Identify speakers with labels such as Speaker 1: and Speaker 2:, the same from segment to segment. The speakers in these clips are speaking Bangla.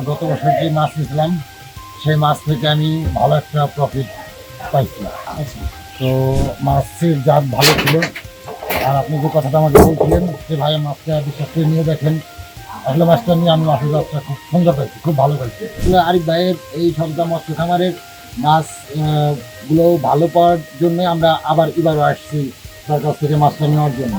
Speaker 1: গত বছর যে মাছ নিয়েছিলাম সেই মাছ থেকে আমি ভালো একটা প্রফিট পাইছি তো মাছের জাত ভালো ছিল। আর আপনি যে কথাটা আমাকে বলছিলেন যে ভাই মাছটা বিশ্বাস করে নিয়ে দেখেন আসলে মাছটা নিয়ে আমি মাছের জাতটা খুব সুন্দর পাইছি খুব ভালো পাইছি। আরিফ ভাইয়ের এই সরকার মৎস্য খামারের মাছ আহ, গুলো ভালো পাওয়ার জন্য আমরা আবার এবারও আসছি তার কাছ থেকে মাছটা নেওয়ার জন্য।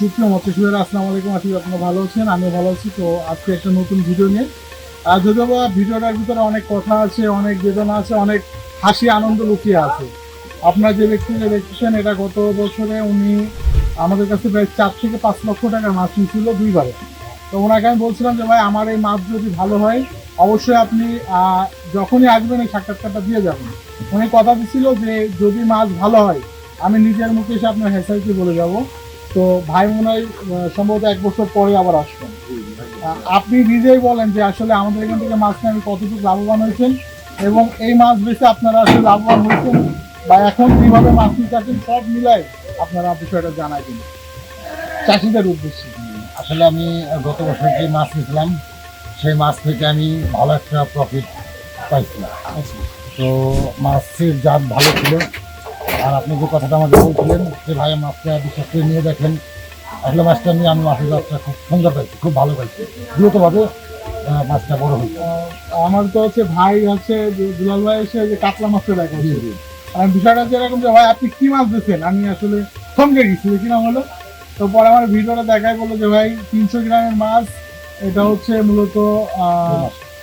Speaker 2: সুপ্রিয় মৎস্যজীবীরা, আসসালামু আলাইকুম। আশা আপনারা ভালো আছেন, আমিও ভালো আছি। তো আজকে একটা নতুন ভিডিও নিয়ে। আর যদিও বা ভিডিওটার ভিতরে অনেক কথা আছে, অনেক বেদনা আছে, অনেক হাসি, আনন্দ লুকিয়ে আছে। আপনার যে ব্যক্তি যে দেখছেন, এটা গত বছরে উনি আমাদের কাছে প্রায় চার থেকে পাঁচ লক্ষ টাকার মাছ নিয়েছিল দুইবারে। তো ওনাকে আমি বলছিলাম যে, ভাই, আমার এই মাছ যদি ভালো হয়, অবশ্যই আপনি যখনই আসবেন, এই সাক্ষাৎকারটা দিয়ে যাবেন। উনি কথা দিচ্ছিল যে, যদি মাছ ভালো হয়, আমি নিজের মুখে এসে আপনার হেসাইকে বলে যাব। তো ভাই মনে হয় সম্ভবত এক বছর পরে আবার আসবেন। আপনি নিজেই বলেন যে আসলে আমাদের এখান থেকে মাছ নিয়ে আমি কতটুকু লাভবান হয়েছেন এবং এই মাছ বেচে আপনারা আসলে লাভবান হয়েছেন বা এখন কীভাবে মাছ নিতে সব মিলাই আপনারা বিষয়টা জানাই দিন। চাষিদের উদ্দেশ্যে।
Speaker 1: আসলে আমি গত বছর যে মাছ নিয়েছিলাম সেই মাছ থেকে আমি ভালো একটা প্রফিট পাইছি তো মাছের জাত ভালো ছিল। আর আপনি যে কথাটা আমাকে বলছিলেন যে ভাই মাছটা বিশ্বাস করে নিয়ে দেখেন। আসলে মাছটা নিয়ে আমি মাছের জাতটা খুব সুন্দর পাইছি খুব ভালো পাইছি। দ্রুতভাবে মাছটা বড় হয়েছে।
Speaker 2: আমার তো হচ্ছে ভাই হচ্ছে দুলাল ভাই এসে যে কাতলা মাছটা দেখা। আর বিষয়টা হচ্ছে এরকম যে ভাই আপনি কি মাছ দিচ্ছেন? আমি আসলে থমকে গেছি না হলো। তো পরে আমার ভিডিওটা দেখাই বলল যে ভাই তিনশো গ্রামের মাছ এটা হচ্ছে মূলত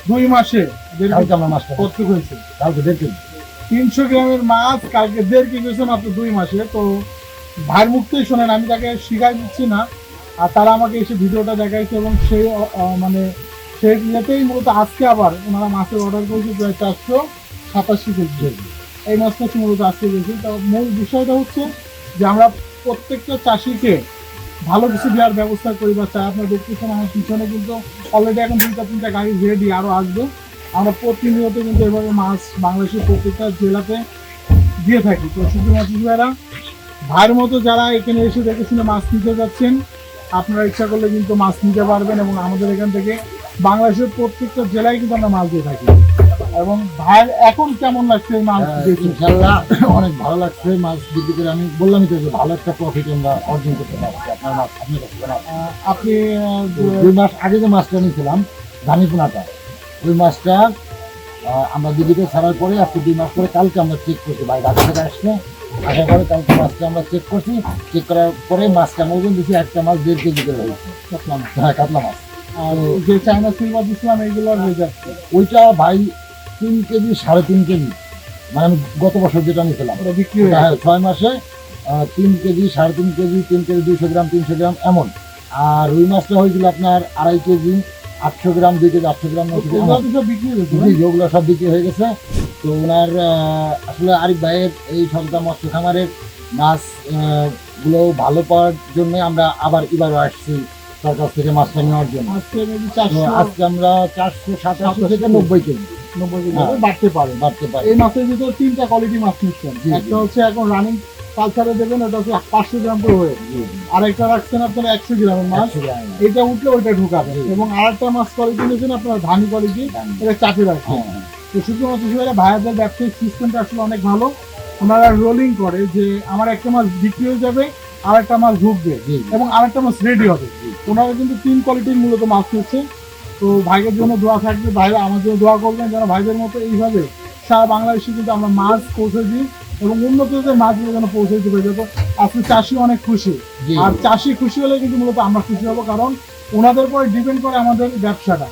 Speaker 2: দুই মাসে। দেড়
Speaker 1: মাছটা
Speaker 2: প্রস্তুত হয়েছে?
Speaker 1: কালকে দেখি
Speaker 2: তিনশো গ্রামের মাছ কালকে দেড় কেজি হয়েছে মাত্র দুই মাসে। তো ভাইয়ের মুক্তই শোনেন আমি তাকে শিখাই দিচ্ছি না। আর তারা আমাকে এসে ভিডিওটা দেখাইছে এবং অ, মানে সেই ইয়েতেই মূলত আজকে আবার ওনারা মাছের অর্ডার করেছে প্রায় চারশো সাতাশি কেজি। এই মাছটা হচ্ছে মূলত আজকে গেছি তো মূল বিষয়টা হচ্ছে যে আমরা প্রত্যেকটা চাষিকে ভালো কিছু দেওয়ার ব্যবস্থা করি বা চা আপনার দেখতেছেন আমার পিছনে কিন্তু অলরেডি এখন তিনটা তিনটা গাড়ি রেডি আরও আসবে। আমরা প্রতিনিয়ত কিন্তু এভাবে মাছ বাংলাদেশের প্রত্যেকটা জেলাতে দিয়ে থাকি। তো শুধু মাছ ভাইরা ভাইয়ের মতো যারা এখানে এসে দেখে শুনে মাছ নিতে যাচ্ছেন আপনারা ইচ্ছা করলে কিন্তু মাছ নিতে পারবেন এবং আমাদের এখান থেকে বাংলাদেশের প্রত্যেকটা জেলায় কিন্তু আমরা মাছ দিয়ে থাকি। এবং ভাইয়ের এখন কেমন লাগছে এই মাছ দেখে
Speaker 1: ইনশাল্লাহ অনেক ভালো লাগছে মাছ বিক্রি করে। আমি বললাম তো যে ভালো একটা প্রফিট আমরা অর্জন করতে পারছি আপনার মাছ।
Speaker 2: আহ, আপনি
Speaker 1: দুই মাস আগে যে মাছটা নিয়েছিলাম ধানিপোনাটা। ওই মাছটা আমরা দিদিকে ছাড়ার পরে আজকে দুই মাস পরে কালকে আমরা চেক করছি ভাই ঢাকা থেকে আসছে। আসার পরে কালকে মাছটা আমরা চেক করছি চেক করার পরে মাছটা ওজন দিচ্ছি একটা মাছ দেড় কেজি করে হয়েছে।
Speaker 2: কাতলা মাছ।
Speaker 1: হ্যাঁ কাতলা মাছ।
Speaker 2: আর যে চায়না সিলভার দিচ্ছিলাম হয়ে যাচ্ছে।
Speaker 1: ওইটা ভাই তিন কেজি সাড়ে তিন কেজি। মানে আমি গত বছর যেটা নিয়েছিলাম।
Speaker 2: ওটা বিক্রি হয়ে
Speaker 1: হ্যাঁ ছয় মাসে তিন কেজি সাড়ে তিন কেজি তিন কেজি দুইশো গ্রাম তিনশো গ্রাম এমন। আর রুই মাছটা হয়েছিল আপনার আড়াই কেজি আটশো গ্রাম দুই কেজি আটশো গ্রাম
Speaker 2: বিক্রি হয়ে
Speaker 1: ওগুলো সব বিক্রি হয়ে গেছে। তো ওনার আসলে আরিফ ভাইয়ের এই সরকার মৎস্য খামারের মাছগুলো ভালো পাওয়ার জন্য আমরা আবার এবারও আসছি তার কাছ থেকে মাছটা নেওয়ার জন্য।
Speaker 2: আজকে
Speaker 1: আমরা চারশো সাতাশি থেকে নব্বই কেজি।
Speaker 2: নব্বই কেজি
Speaker 1: হ্যাঁ।
Speaker 2: বাড়তে পারে।
Speaker 1: বাড়তে পারে।
Speaker 2: এই মাছের ভিতরে তিনটা কোয়ালিটি মাছ নিচ্ছেন। একটা হচ্ছে এখন রানিং কালচারে দেবেন ওটা হচ্ছে পাঁচশো গ্রাম করে হয়ে
Speaker 1: জি,
Speaker 2: আর একটা রাখছেন আপনারা একশো গ্রামের মাছ। এটা উঠলে ওইটা ঢুকাবে। এবং আরেকটা মাছ কোয়ালিটি নিয়েছেন আপনার ধানি কোয়ালিটি এটা চাপে রাখছেন।
Speaker 1: হ্যাঁ,
Speaker 2: তো শুধুমাত্র হিসেবে ভাইয়াদের ব্যবসায়িক সিস্টেমটা আসলে অনেক ভালো। ওনারা রোলিং করে যে আমার একটা মাছ বিক্রি হয়ে যাবে আর একটা মাছ ঢুকবে। এবং আরেকটা মাছ রেডি হবে। ওনারা কিন্তু তিন কোয়ালিটির মূলত মাছ নিচ্ছে। তো ভাইয়ের জন্য দোয়া থাকবে ভাইরা আমার জন্য দোয়া করবেন যেন ভাইদের মতো এইভাবে সারা বাংলাদেশে কিন্তু আমরা মাছ পৌঁছে দিই। এবং উন্নত যে মাছগুলো যেন পৌঁছে দিতে পারি যাতে আজকে চাষি অনেক খুশি। আর চাষি খুশি হলে কিন্তু মূলত আমরা খুশি হব কারণ ওনাদের পরে ডিপেন্ড করে আমাদের ব্যবসাটা।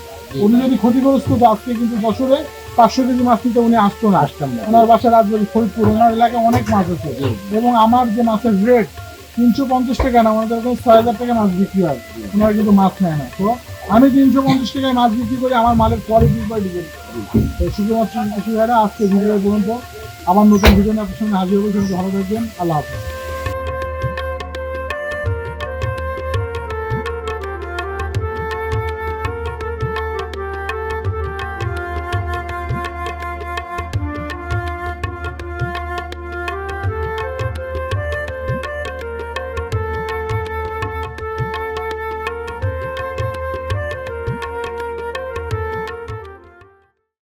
Speaker 2: উনি যদি ক্ষতিগ্রস্ত হতো আজকে কিন্তু বছরে পাঁচশো কেজি মাছ নিতে উনি আসতো না।
Speaker 1: আসতাম না।
Speaker 2: ওনার বাসা রাজবাড়ি ফরিদপুর ওনার এলাকায় অনেক মাছ আছে। এবং আমার যে মাছের রেট তিনশো পঞ্চাশ টাকা না আমাদের ওখানে ছয় হাজার টাকা মাছ বিক্রি হয়। ওনারা কিন্তু মাছ নেয় না। তো আমি তিনশো পঞ্চাশ টাকায় মাছ বিক্রি করি আমার মালের কোয়ালিটি উপর ডিপেন্ড শুধুমাত্র আজকে ভিডিও পর্যন্ত আবার নতুন ভিডিও আপনার সঙ্গে হাজির হব। ভালো থাকবেন। আল্লাহ হাফিজ।